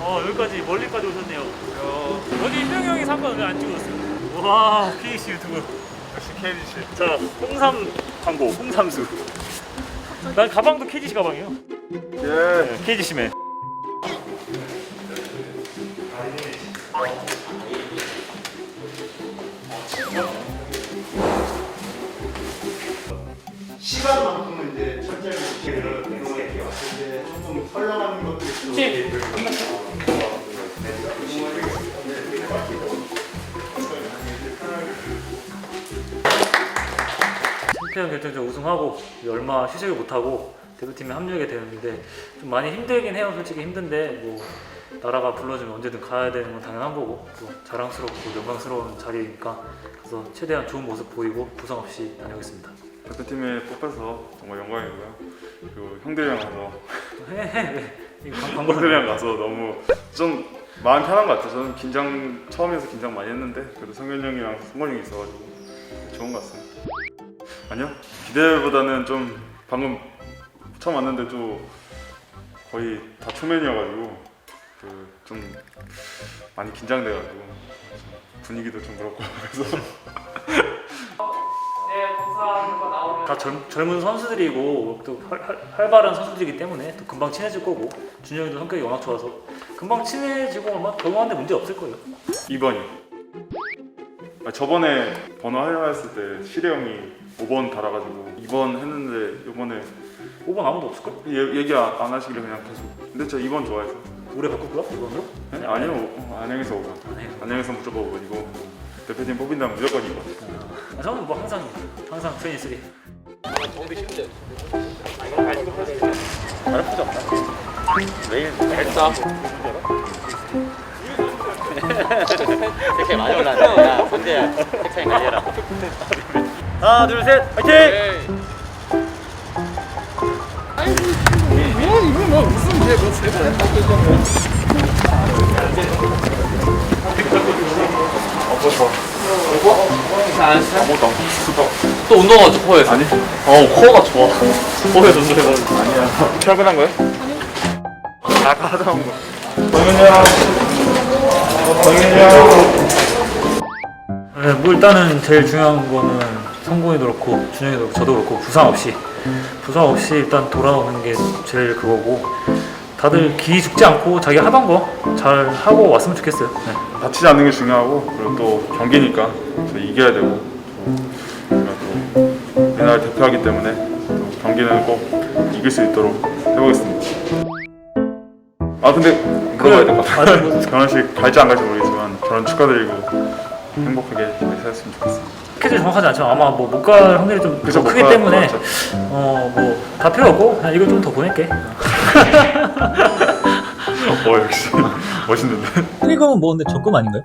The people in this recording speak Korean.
어 여기까지 멀리까지 오셨네요. 여기 희병이 형이 상관 왜안 찍었어요? 와 KC 유튜브. 역시 KDC. 자 홍삼 광고 홍삼수. 난 가방도 KGC 가방이에요. 예. 네, KGC맨. 시간만큼은 이제 철저히 이렇게 좀 챔피언 결정전 우승하고 얼마 휴식을 못하고 대표팀에 합류하게 되었는데 좀 많이 힘들긴 해요. 솔직히 힘든데 뭐 나라가 불러주면 언제든 가야 되는 건 당연한 거고 또 자랑스럽고 영광스러운 자리니까 그래서 최대한 좋은 모습 보이고 부상 없이 다녀오겠습니다 대표팀에 뽑혀서 정말 영광이고요. 그리고 형들이랑 가서 형들이랑 가서 너무 좀 마음 편한 것 같아요. 저는 긴장 처음에서 긴장 많이 했는데 그래도 성현이 형이랑 성건이 형이 있어가지고 좋은 것 같습니다. 아니요 기대보다는 좀 방금 처음 왔는데 또 거의 다 초면이어가지고 그 좀 많이 긴장돼가지고 분위기도 좀 그렇고 그래서 다 젊, 젊은 선수들이고 또 활, 활, 활 발한 선수들이기 때문에 또 금방 친해질 거고 준영이도 성격이 워낙 좋아서 금방 친해지고 아마 적응하는데 문제 없을 거예요 2번이요. 아, 저번에 번호 하려 했을 때 시래 형이 5번 달아가지고 2번 했는데 이번에 5번 아무도 없을걸? 얘, 얘기 안, 안 하시길래 그냥 계속 근데 저 2번 좋아해서 올해 바꿀 거야? 5번으로? 네? 아니요 어, 안녕에서 5번 안녕에서. 안녕에서 무조건 5번이고 대표팀 뽑힌다면 무조건 2번 아, 저는 뭐 항상 항상 트레이닝 쓰리 이렇게 많이 올랐네. 야, 근데 색상이 관리해라. 하나 둘셋 화이팅! 또 운동화 줘, 코에서. 아니 어, 코어가 좋아. 코에서 운동해봐. 퇴근한 거예요? 아까 하다 온 거. 정현이 형. 정현이 형. 네, 뭐 일단은 제일 중요한 거는 성공이도 그렇고 준영이도 그렇고 저도 그렇고 부상 없이 부상 없이 일단 돌아오는 게 제일 그거고 다들 기 죽지 않고 자기 하던 거 잘 하고 왔으면 좋겠어요. 네. 다치지 않는 게 중요하고 그리고 또 경기니까 또 이겨야 되고 또 우리나라 대표하기 때문에 또 경기는 꼭 이길 수 있도록 해보겠습니다. 아 근데 물어봐야 될것 아니, 같아요. 뭐- 결혼식 갈지 안 갈지 모르겠지만 결혼 축하드리고 행복하게 잘 살았으면 좋겠습니다. 스케줄이 정확하지 않지만 아마 뭐 못 갈 확률이 좀더 크기 못갈 때문에 것 같죠. 어 뭐 다 필요 없고 그냥 이걸 좀더 보낼게. 어 역시 멋있는데. 이거는 뭐 근데 적금 아닌가요?